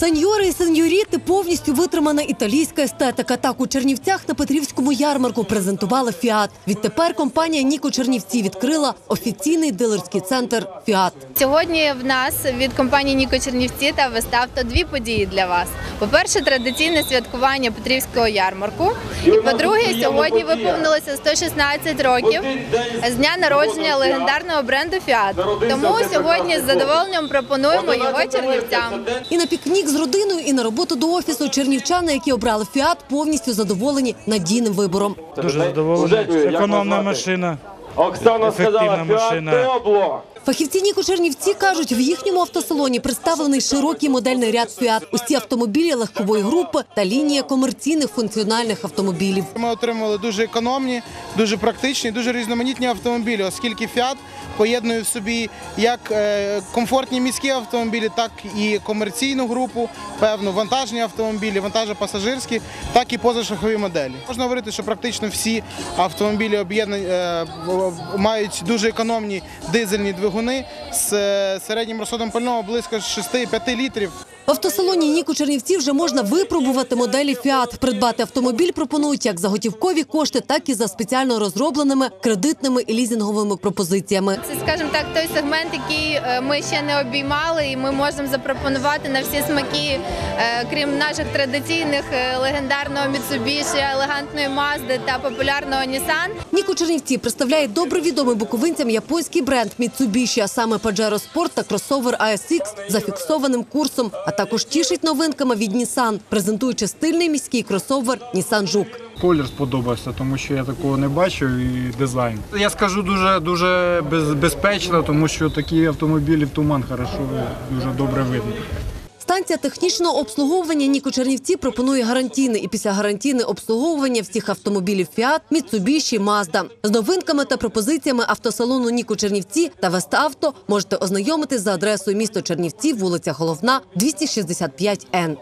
Сеньори і сеньоріти повністю витримана італійська естетика. Так у Чернівцях на Петрівському ярмарку презентували Фіат. Відтепер компанія Ніко Чернівці відкрила офіційний дилерський центр Фіат. Сьогодні в нас від компанії Ніко Чернівці та Веставто дві події для вас. По-перше, традиційне святкування Петрівського ярмарку. І по-друге, сьогодні виповнилося 116 років з дня народження легендарного бренду Фіат. Тому сьогодні з задоволенням пропонуємо його чернівцям. І на пікнік з родиною, і на роботу до офісу чернівчани, які обрали Фіат, повністю задоволені надійним вибором. Дуже задоволений. Економна машина. Оксана сказала, машина. Фіат Теобло. Фахівці Ніко Чернівці кажуть, в їхньому автосалоні представлений широкий модельний ряд Фіат. Усі автомобілі легкової групи та лінія комерційних функціональних автомобілів. Ми отримали дуже економні, дуже практичні, дуже різноманітні автомобілі, оскільки Fiat поєднує в собі як е, комфортні міські автомобілі, так і комерційну групу, певну вантажні автомобілі, вантажопасажирські, так і позашахові моделі. Можна говорити, що практично всі автомобілі об'єднані е, мають дуже економні дизельні двигуни з е, середнім розходом пального близько 6-5 літрів. В автосалоні Ніко Чернівці вже можна випробувати моделі Фіат. Придбати автомобіль пропонують як за готівкові кошти, так і за спеціально розробленими кредитними і лізинговими пропозиціями. Це, скажімо так, той сегмент, який е, ми ще не обіймали, і ми можемо запропонувати на всі смаки, е, крім наших традиційних е, легендарного Mitsubishi, елегантної Mazda та популярного Nissan. Ніко Чернівці представляє добре відомий буковинцям японський бренд Mitsubishi, а саме Pajero Sport та кросовер ASX за фіксованим курсом, а також тішить новинками від Nissan, презентуючи стильний міський кросовер Nissan Жук. Колір сподобався, тому що я такого не бачив і дизайн. Я скажу дуже дуже без, безпечно, тому що такі автомобілі в туман хорошо дуже добре видно. Станція технічного обслуговування Ніко Чернівці пропонує гарантійне і після гарантійне обслуговування всіх автомобілів Фіат, Міцубіші, Мазда З новинками та пропозиціями автосалону Ніко Чернівці та Веставто можете ознайомитись за адресою місто Чернівці, вулиця Головна, 265 Н.